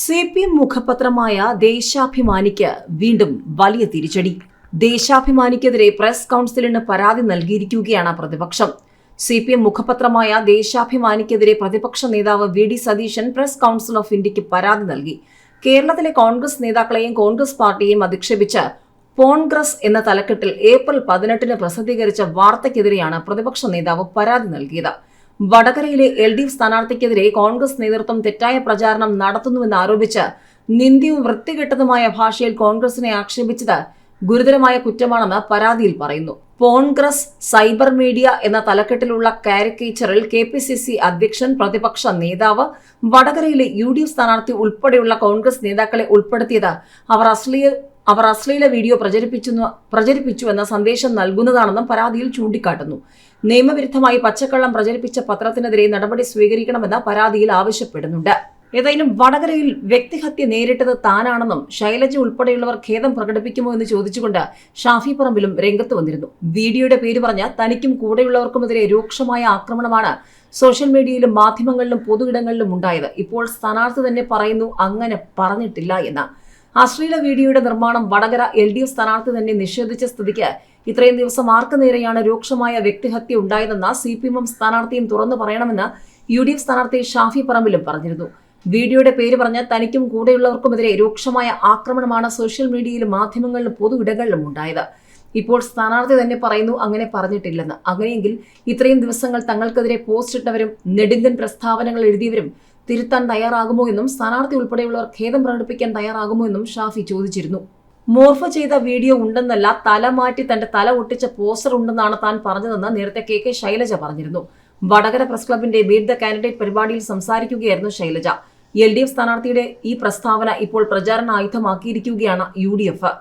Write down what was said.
C P M മുഖപത്രമായ ദേശാഭിമാനിക്ക് വീണ്ടും വലിയ തിരിച്ചടി. ദേശാഭിമാനിക്കെതിരെ പ്രസ് കൗൺസിലിന് പരാതി നൽകിയിരിക്കുകയാണ് പ്രതിപക്ഷം. സി പി എം മുഖപത്രമായ ദേശാഭിമാനിക്കെതിരെ പ്രതിപക്ഷ നേതാവ് V D Satheesan press council of ഇന്ത്യയ്ക്ക് പരാതി നൽകി. കേരളത്തിലെ കോൺഗ്രസ് നേതാക്കളെയും കോൺഗ്രസ് പാർട്ടിയെയും അധിക്ഷേപിച്ച് പോൺഗ്രസ് എന്ന തലക്കെട്ടിൽ ഏപ്രിൽ പതിനെട്ടിന് പ്രസിദ്ധീകരിച്ച വാർത്തയ്ക്കെതിരെയാണ് പ്രതിപക്ഷ നേതാവ് പരാതി നൽകിയത്. വടകരയിലെ എൽ ഡി എഫ് സ്ഥാനാർത്ഥിക്കെതിരെ കോൺഗ്രസ് നേതൃത്വം തെറ്റായ പ്രചാരണം നടത്തുന്നുവെന്ന് ആരോപിച്ച് നിന്ദ്യവും വൃത്തികെട്ടതുമായ ഭാഷയിൽ കോൺഗ്രസിനെ ആക്ഷേപിച്ചത് ഗുരുതരമായ കുറ്റമാണെന്ന് പരാതിയിൽ പറയുന്നു. കോൺഗ്രസ് സൈബർ മീഡിയ എന്ന തലക്കെട്ടിലുള്ള കാരിക്കേച്ചറിൽ കെ പി സി സി അധ്യക്ഷൻ പ്രതിപക്ഷ നേതാവ് വടകരയിലെ യു ഡി എഫ് സ്ഥാനാർത്ഥി ഉൾപ്പെടെയുള്ള കോൺഗ്രസ് നേതാക്കളെ ഉൾപ്പെടുത്തിയത് അവർ അശ്ലീല അവർ അശ്ലീല വീഡിയോ പ്രചരിപ്പിച്ചു എന്ന സന്ദേശം നൽകുന്നതാണെന്നും പരാതിയിൽ ചൂണ്ടിക്കാട്ടുന്നു. നിയമവിരുദ്ധമായി പച്ചക്കള്ളം പ്രചരിപ്പിച്ച പത്രത്തിനെതിരെ നടപടി സ്വീകരിക്കണമെന്ന പരാതിയിൽ ആവശ്യപ്പെടുന്നുണ്ട്. ഏതായാലും വടകരയിൽ വ്യക്തിഹത്യ നേരിട്ടത് താനാണെന്നും ശൈലജ ഉൾപ്പെടെയുള്ളവർ ഖേദം പ്രകടിപ്പിക്കുമോ എന്ന് ചോദിച്ചുകൊണ്ട് ഷാഫി പറമ്പിലും രംഗത്ത് വന്നിരുന്നു. വീഡിയോയുടെ പേര് പറഞ്ഞ തനിക്കും കൂടെയുള്ളവർക്കുമെതിരെ രൂക്ഷമായ ആക്രമണമാണ് സോഷ്യൽ മീഡിയയിലും മാധ്യമങ്ങളിലും പൊതുയിടങ്ങളിലും ഉണ്ടായത്. ഇപ്പോൾ സ്ഥാനാർത്ഥി തന്നെ പറയുന്നു അങ്ങനെ പറഞ്ഞിട്ടില്ല എന്ന്. അശ്ലീല വീഡിയോയുടെ നിർമ്മാണം വടകര എൽ ഡി എഫ് സ്ഥാനാർത്ഥി തന്നെ നിഷേധിച്ച സ്ഥിതിക്ക് ഇത്രയും ദിവസം ആർക്കു നേരെയാണ് രൂക്ഷമായ വ്യക്തിഹത്യ ഉണ്ടായതെന്ന് സി പി എം സ്ഥാനാർത്ഥിയും തുറന്നു പറയണമെന്ന് യു ഡി എഫ് സ്ഥാനാർത്ഥി ഷാഫി പറമ്പിലും പറഞ്ഞിരുന്നു. വീഡിയോയുടെ പേര് പറഞ്ഞ് തനിക്കും കൂടെയുള്ളവർക്കുമെതിരെ രൂക്ഷമായ ആക്രമണമാണ് സോഷ്യൽ മീഡിയയിലും മാധ്യമങ്ങളിലും പൊതു ഇടങ്ങളിലും ഉണ്ടായത്. ഇപ്പോൾ സ്ഥാനാർത്ഥി തന്നെ പറയുന്നു അങ്ങനെ പറഞ്ഞിട്ടില്ലെന്ന്. അങ്ങനെയെങ്കിൽ ഇത്രയും ദിവസങ്ങൾ തങ്ങൾക്കെതിരെ പോസ്റ്റ് ഇട്ടവരും നെടുങ്കൻ പ്രസ്താവനകൾ എഴുതിയവരും തിരുത്താൻ തയ്യാറാകുമോ എന്നും സ്ഥാനാർത്ഥി ഉൾപ്പെടെയുള്ളവർ ഖേദം പ്രകടിപ്പിക്കാൻ തയ്യാറാകുമോ എന്നും ഷാഫി ചോദിച്ചിരുന്നു. മോർഫ് ചെയ്ത വീഡിയോ ഉണ്ടെന്നല്ല തല മാറ്റി തന്റെ തല ഒട്ടിച്ച പോസ്റ്റർ ഉണ്ടെന്നാണ് താൻ പറഞ്ഞതെന്ന് നേരത്തെ കെ കെ ശൈലജ പറഞ്ഞിരുന്നു. വടകര പ്രസ് ക്ലബിന്റെ ബീറ്റ് ദ കാൻഡിഡേറ്റ് പരിപാടിയിൽ സംസാരിക്കുകയായിരുന്നു ശൈലജ. എൽ ഡി എഫ് സ്ഥാനാർത്ഥിയുടെ ഈ പ്രസ്താവന ഇപ്പോൾ പ്രചാരണ ആയുധമാക്കിയിരിക്കുകയാണ് യു ഡി എഫ്.